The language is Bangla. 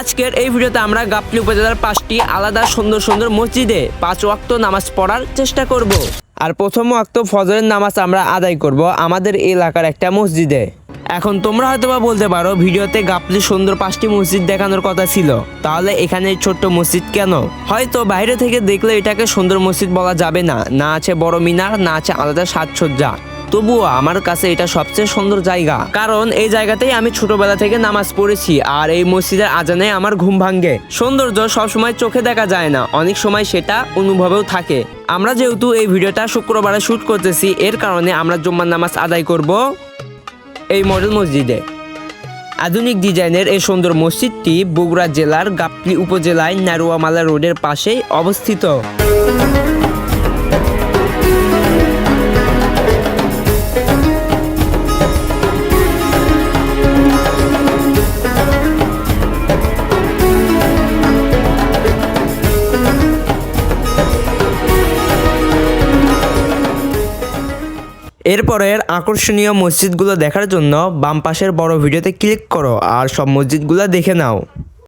আজকের এই ভিডিওতে আমরা গাবতলী উপজেলার পাঁচটি আলাদা সুন্দর সুন্দর মসজিদে পাঁচ ওয়াক্ত নামাজ পড়ার চেষ্টা করব। আর প্রথম ওয়াক্ত ফজরের নামাজ আমরা আদায় করব আমাদের এলাকার একটা মসজিদে। এখন তোমরা হয়তোবা বলতে পারো, ভিডিওতে গাবতলি সুন্দর পাঁচটি মসজিদ দেখানোর কথা ছিল। তাহলে এখানে ছোট্ট মসজিদ কেন? হয়তো বাইরে থেকে দেখলে এটাকে সুন্দর মসজিদ বলা যাবে না। না আছে বড় মিনার, না আছে আলাদা সাজসজ্জা। তবুও আমার কাছে এটা সবচেয়ে সুন্দর জায়গা। কারণ এই জায়গাতেই আমি ছোটবেলা থেকে নামাজ পড়েছি আর এই মসজিদের আজানে আমার ঘুম ভাঙ্গে সৌন্দর্য সবসময় চোখে দেখা যায় না, অনেক সময় সেটা অনুভবেও থাকে। আমরা যেহেতু এই ভিডিওটা শুক্রবারে শুট করতেছি, এর কারণে আমরা জুম্মার নামাজ আদায় করব এই মডেল মসজিদে। আধুনিক ডিজাইনের এই সুন্দর মসজিদটি বগুড়া জেলার গাপলি উপজেলায় নারুয়ামালা রোডের পাশেই অবস্থিত। এরপরের আকর্ষণীয় মসজিদগুলো দেখার জন্য বাম পাশের বড় ভিডিওতে ক্লিক করো আর সব মসজিদগুলো দেখে নাও।